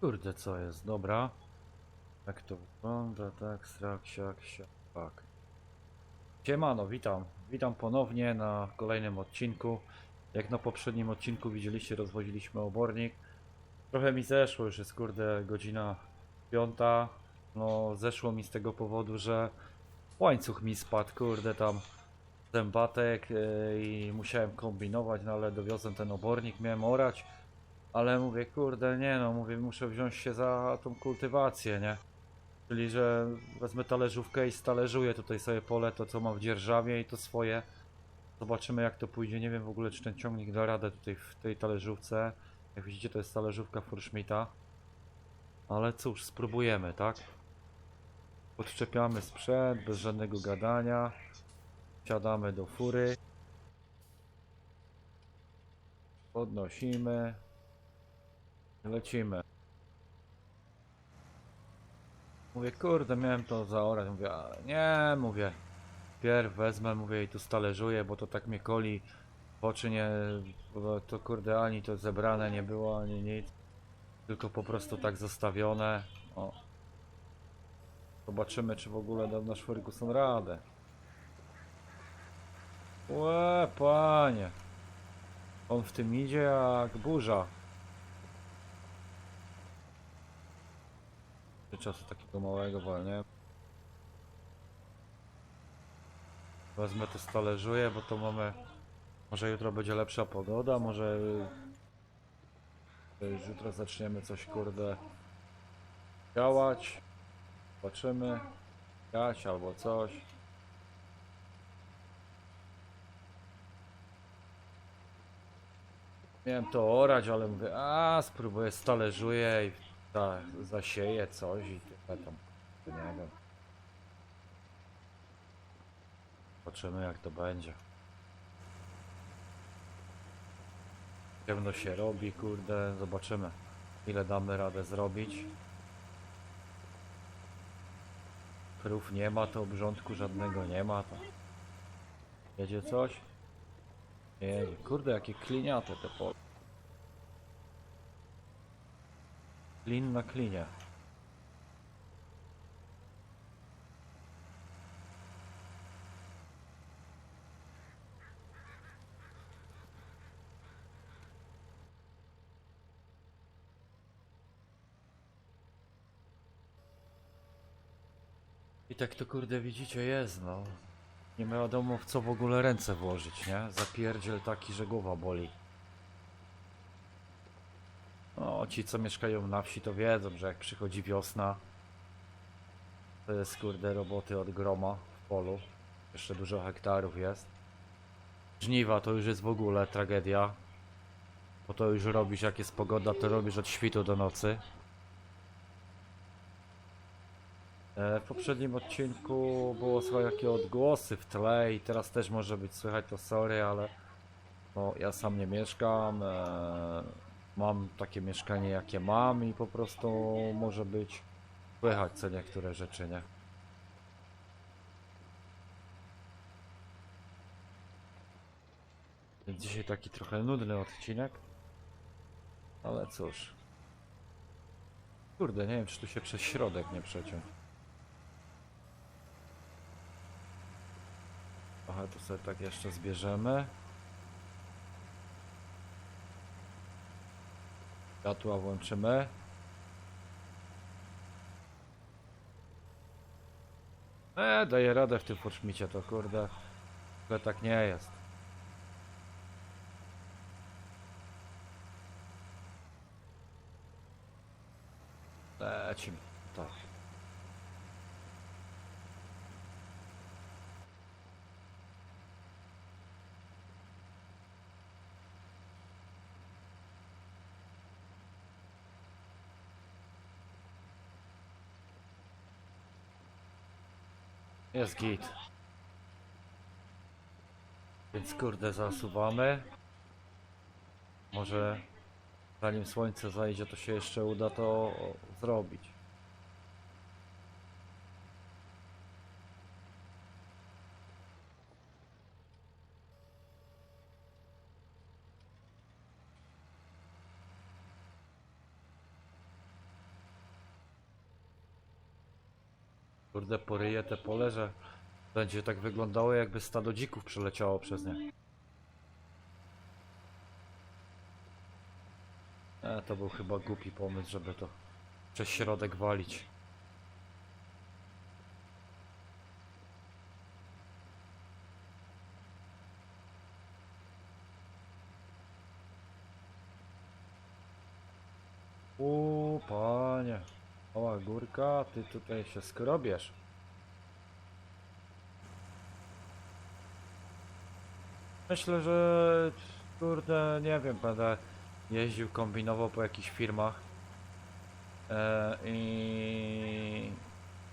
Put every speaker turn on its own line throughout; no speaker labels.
Kurde, co jest? Dobra. Jak to wygląda? Tak, srak, siak, siak, tak. Siemano, witam. Witam ponownie na kolejnym odcinku. Jak na poprzednim odcinku widzieliście, rozwoziliśmy obornik. Trochę mi zeszło, już jest kurde godzina piąta. No, zeszło mi z tego powodu, że łańcuch mi spadł, kurde, tam zębatek yy, i musiałem kombinować, no ale dowiozłem ten obornik, miałem orać. Ale mówię, kurde, nie no, mówię, muszę wziąć się za tą kultywację, nie? Czyli, że wezmę talerzówkę i stalerzuję tutaj sobie pole, to co mam w dzierżawie i to swoje. Zobaczymy jak to pójdzie, nie wiem w ogóle czy ten ciągnik da radę tutaj w tej talerzówce. Jak widzicie to jest talerzówka Furschmita. Ale cóż, spróbujemy, tak? Podczepiamy sprzęt, bez żadnego gadania. Siadamy do fury. Podnosimy. Lecimy. Mówię, kurde, miałem to zaorać. Mówię, nie, mówię. Pierw wezmę, mówię i tu stalerzuję, bo to tak mnie koli w oczy nie... Bo to kurde, ani to zebrane nie było, ani nic. Tylko po prostu tak zostawione. O. Zobaczymy, czy w ogóle da nasz Ferguson radę. Łe, panie. On w tym idzie jak burza. Czasu takiego małego walnie. Wezmę to stalerzuję, bo to mamy... Może jutro będzie lepsza pogoda, może... Już jutro zaczniemy coś kurde... Działać. Zobaczymy. Jać albo coś. Miałem to orać, ale mówię, a spróbuję stalerzuję i ta, zasieję coś i tyle tam. Nie wiem. Zobaczymy jak to będzie. Ciemno się robi, kurde, zobaczymy ile damy radę zrobić. Krów nie ma, to obrządku żadnego nie ma. To... Jedzie coś? Nie jedzie. Kurde, jakie kliniate te pole. Klin na klinie. I tak to kurde widzicie jest no. Nie wiadomo w co w ogóle ręce włożyć, nie? Zapierdziel taki, że głowa boli. No, ci co mieszkają na wsi to wiedzą, że jak przychodzi wiosna, to jest kurde roboty od groma w polu. Jeszcze dużo hektarów jest. Żniwa to już jest w ogóle tragedia. Bo to już robisz jak jest pogoda, to robisz od świtu do nocy. E, W poprzednim odcinku było słychać jakie odgłosy w tle i teraz też może być słychać to sorry, ale no, ja sam nie mieszkam. E, mam takie mieszkanie jakie mam i po prostu może być słychać co niektóre rzeczy, nie? Więc dzisiaj taki trochę nudny odcinek. Ale cóż. Kurde, nie wiem czy tu się przez środek nie przeciął. Aha, tu sobie tak jeszcze zbierzemy. Światła włączymy. E, daję radę w tym poczmicie, to kurde. Ale tak nie jest. Lecimy. Tak. Jest git. Więc kurde zasuwamy. Może zanim słońce zajdzie to się jeszcze uda to zrobić. Kurde poryje te pole, że będzie tak wyglądało jakby stado dzików przeleciało przez nie. E, to był chyba głupi pomysł, żeby to przez środek walić. U panie. Mała górka, ty tutaj się skrobiesz. Myślę, że kurde, nie wiem, będę jeździł, kombinował po jakichś firmach. E, I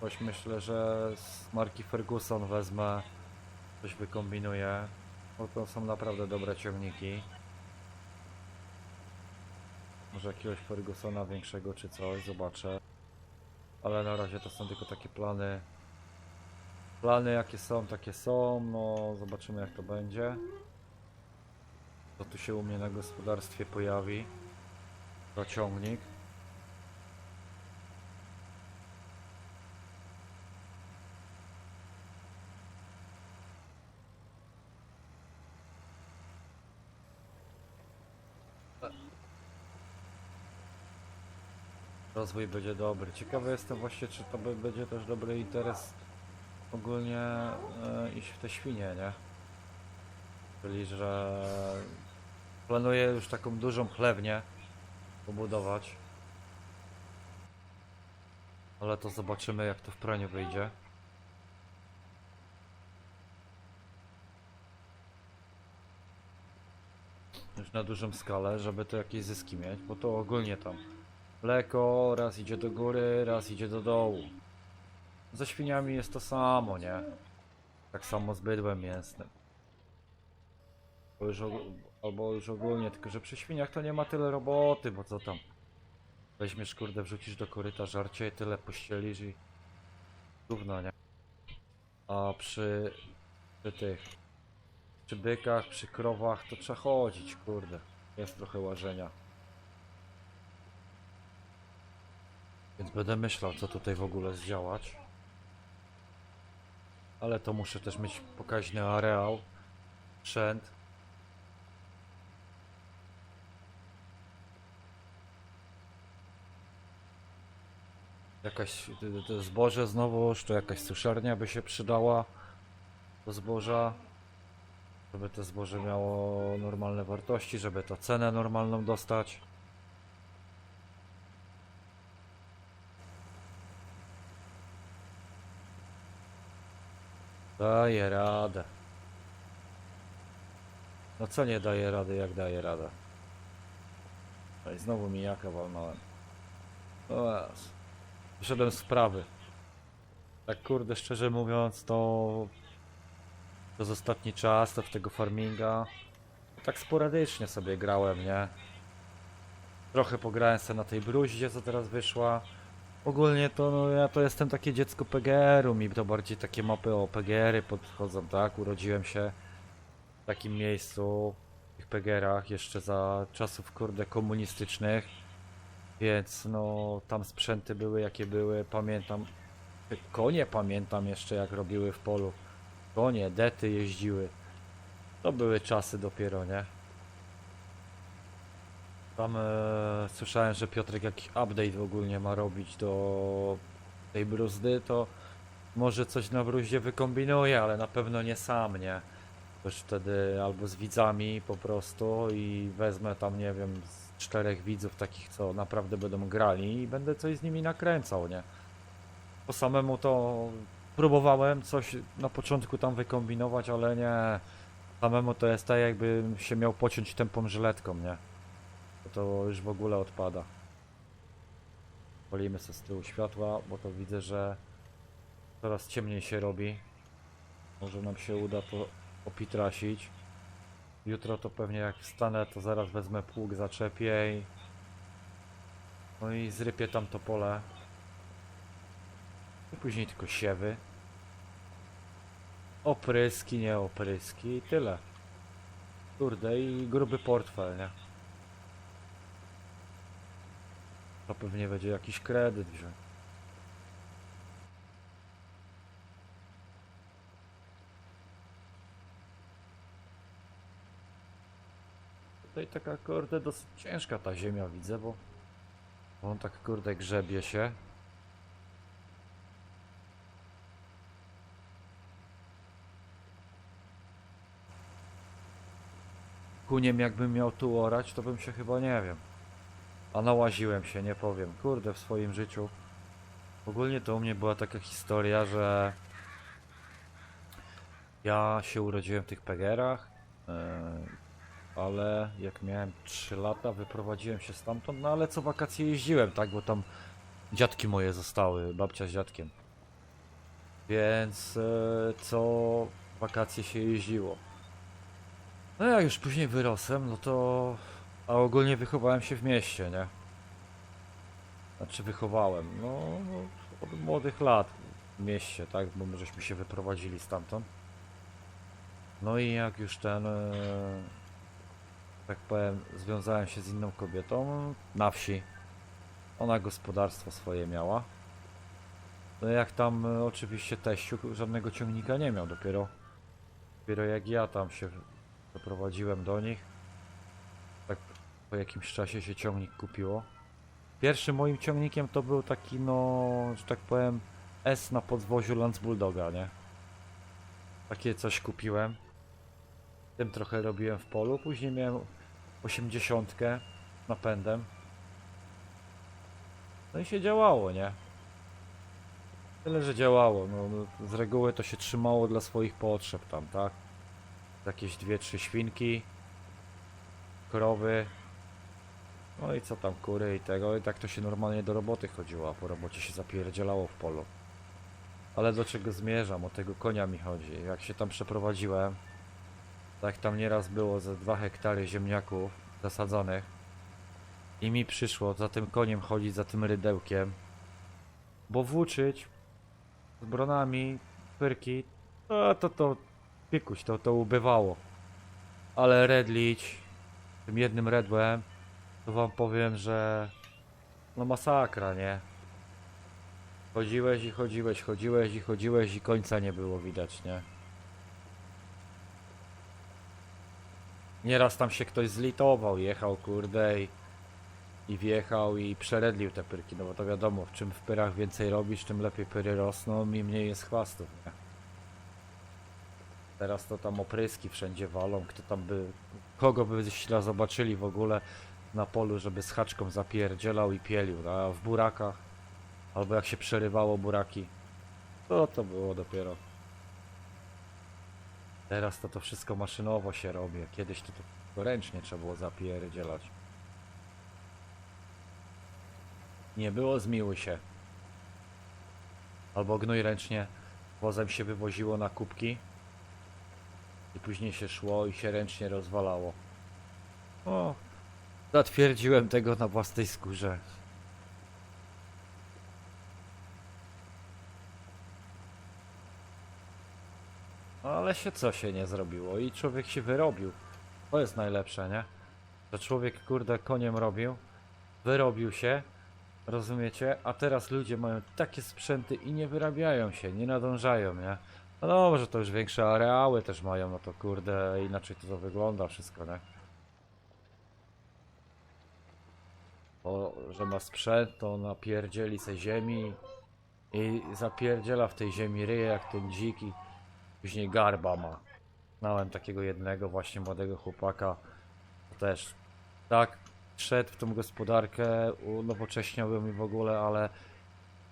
coś myślę, że z marki Ferguson wezmę, coś wykombinuję, bo to są naprawdę dobre ciągniki. Może jakiegoś Fergusona większego czy coś, zobaczę. Ale na razie to są tylko takie plany. Plany jakie są, takie są, no zobaczymy jak to będzie. Co tu się u mnie na gospodarstwie pojawi. To Rozwój będzie dobry. Ciekawy jestem właśnie, czy to będzie też dobry interes ogólnie e, iść w te świnie, nie? Czyli, że planuję już taką dużą chlewnię pobudować. Ale to zobaczymy jak to w praniu wyjdzie. Już na dużą skalę, żeby to jakieś zyski mieć, bo to ogólnie tam mleko raz idzie do góry, raz idzie do dołu. Ze świniami jest to samo, nie? Tak samo z bydłem mięsnym. Już albo już ogólnie, tylko że przy świniach to nie ma tyle roboty, bo co tam? Weźmiesz kurde, wrzucisz do koryta żarcie i tyle pościelisz i... Gówno, nie? A przy... przy tych... Przy bykach, przy krowach to trzeba chodzić, kurde. Jest trochę łażenia. Więc będę myślał, co tutaj w ogóle zdziałać. Ale to muszę też mieć pokaźny areał, sprzęt. Jakaś zboże znowuż, to jakaś suszarnia by się przydała do zboża. Żeby to zboże miało normalne wartości, żeby to cenę normalną dostać. Daje radę. No co nie daje rady, jak daje radę? No i znowu mijaka walnąłem. O jas. Wyszedłem z sprawy. Tak kurde, szczerze mówiąc, to przez ostatni czas, to w tego farminga tak sporadycznie sobie grałem, nie? Trochę pograłem sobie na tej bruździe, co teraz wyszła. Ogólnie to no, ja to jestem takie dziecko PGR-u, mi to bardziej takie mapy o PGR-y podchodzą, tak? Urodziłem się w takim miejscu, w PGR-ach jeszcze za czasów kurde komunistycznych. Więc no tam sprzęty były jakie były, pamiętam. Konie pamiętam jeszcze jak robiły w polu. Konie, dety jeździły. To były czasy dopiero, nie? Tam e, słyszałem, że Piotrek jakiś update ogólnie ma robić do tej bruzdy, to może coś na bruździe wykombinuje, ale na pewno nie sam, nie? Już wtedy albo z widzami po prostu i wezmę tam, nie wiem, z czterech widzów takich, co naprawdę będą grali i będę coś z nimi nakręcał, nie? Po samemu to próbowałem coś na początku tam wykombinować, ale nie. Samemu to jest tak, jakbym się miał pociąć tępą żyletką, nie? To, to już w ogóle odpada. Polimy sobie z tyłu światła, bo to widzę, że coraz ciemniej się robi. Może nam się uda to opitrasić. Jutro to pewnie jak wstanę, to zaraz wezmę pług, zaczepię i... No i zrypię tam to pole. I później tylko siewy. Opryski, nie opryski i tyle. Kurde i gruby portfel, nie? To pewnie będzie jakiś kredyt wziąć. Tutaj taka kurde dosyć ciężka ta ziemia widzę, bo, bo on tak kurde grzebie się. Kuniem jakbym miał tu orać, to bym się chyba nie wiem. A nałaziłem się, nie powiem. Kurde, w swoim życiu. Ogólnie to u mnie była taka historia, że ja się urodziłem w tych Pegerach, yy, ale jak miałem 3 lata, wyprowadziłem się stamtąd, no ale co wakacje jeździłem, tak, bo tam dziadki moje zostały, babcia z dziadkiem. Więc yy, co wakacje się jeździło. No jak już później wyrosłem, no to... A ogólnie wychowałem się w mieście, nie? Znaczy wychowałem, no, no od młodych lat w mieście, tak? Bo my żeśmy się wyprowadzili stamtąd. No i jak już ten, e, tak powiem, związałem się z inną kobietą na wsi. Ona gospodarstwo swoje miała. No jak tam e, oczywiście teściu żadnego ciągnika nie miał, dopiero, dopiero jak ja tam się doprowadziłem do nich, po jakimś czasie się ciągnik kupiło. Pierwszym moim ciągnikiem to był taki, no, że tak powiem, S na podwoziu Lance Bulldoga, nie? Takie coś kupiłem. Tym trochę robiłem w polu. Później miałem 80 napędem. No i się działało, nie? Tyle, że działało. No, no, z reguły to się trzymało dla swoich potrzeb tam, tak? Jakieś dwie, trzy świnki, krowy, no i co tam, kury i tego, i tak to się normalnie do roboty chodziło, a po robocie się zapierdzielało w polu. Ale do czego zmierzam? O tego konia mi chodzi. Jak się tam przeprowadziłem, tak tam nieraz było ze 2 hektary ziemniaków zasadzonych i mi przyszło za tym koniem chodzić, za tym rydełkiem, bo włóczyć z bronami, pyrki, to to, to pikuś, to, to ubywało. Ale redlić tym jednym redłem to wam powiem, że no masakra, nie? Chodziłeś i chodziłeś, chodziłeś i chodziłeś i końca nie było widać, nie? Nieraz tam się ktoś zlitował, jechał kurde i, i wjechał i przeredlił te pyrki, no bo to wiadomo, w czym w pyrach więcej robisz, tym lepiej pyry rosną i mniej jest chwastów, nie? Teraz to tam opryski wszędzie walą, kto tam by, kogo by zobaczyli w ogóle na polu, żeby z haczką zapierdzielał i pielił, a w burakach, albo jak się przerywało buraki, to to było dopiero. Teraz to to wszystko maszynowo się robi, kiedyś to, to ręcznie trzeba było zapierdzielać. Nie było zmiły się. Albo gnój ręcznie wozem się wywoziło na kubki i później się szło i się ręcznie rozwalało. O, Zatwierdziłem tego na własnej skórze. Ale się co się nie zrobiło i człowiek się wyrobił. To jest najlepsze, nie? Że człowiek kurde koniem robił, wyrobił się, rozumiecie? A teraz ludzie mają takie sprzęty i nie wyrabiają się, nie nadążają, nie? No dobrze, to już większe areały też mają, no to kurde inaczej to, to wygląda wszystko, nie? Bo, że ma sprzęt, to napierdzieli se ziemi i zapierdziela w tej ziemi ryje jak ten dziki. Później garba ma. Znałem takiego jednego właśnie młodego chłopaka. To też tak szedł w tą gospodarkę, unowocześniał ją i w ogóle, ale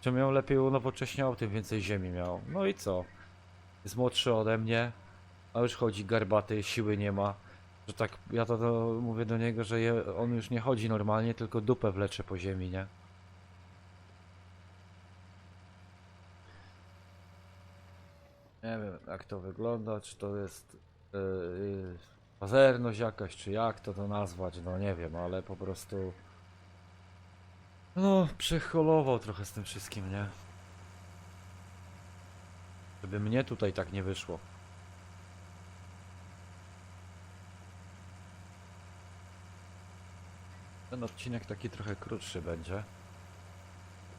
czym ją lepiej unowocześniał, tym więcej ziemi miał. No i co? Jest młodszy ode mnie, a już chodzi garbaty, siły nie ma. Że tak, ja to, to mówię do niego, że je, on już nie chodzi normalnie, tylko dupę wlecze po ziemi, nie? Nie wiem jak to wygląda, czy to jest yy, yy, pazerność jakaś, czy jak to to nazwać, no nie wiem, ale po prostu no przecholował trochę z tym wszystkim, nie? Żeby mnie tutaj tak nie wyszło. Ten odcinek taki trochę krótszy będzie.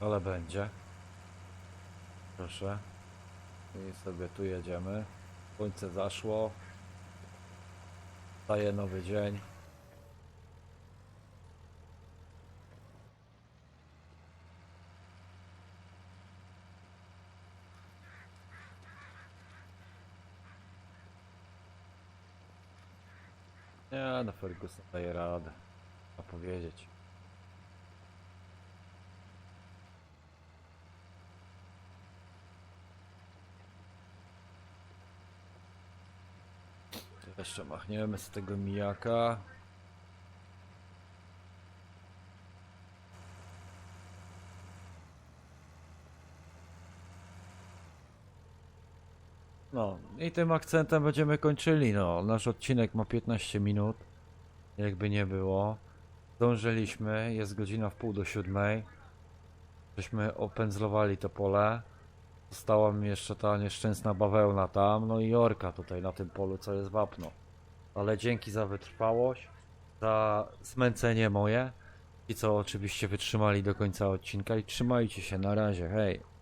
Ale będzie. Proszę. I sobie tu jedziemy. Słońce zaszło. Staje nowy dzień. Nie, no Ferguson daje radę. Powiedzieć. Jeszcze machniemy z tego mijaka. No i tym akcentem będziemy kończyli. No, nasz odcinek ma 15 minut. Jakby nie było. Zdążyliśmy, jest godzina w pół do siódmej. Żeśmy opędzlowali to pole. Została mi jeszcze ta nieszczęsna bawełna tam, no i orka tutaj na tym polu, co jest wapno. Ale dzięki za wytrwałość, za zmęcenie moje i co oczywiście wytrzymali do końca odcinka i trzymajcie się, na razie, hej.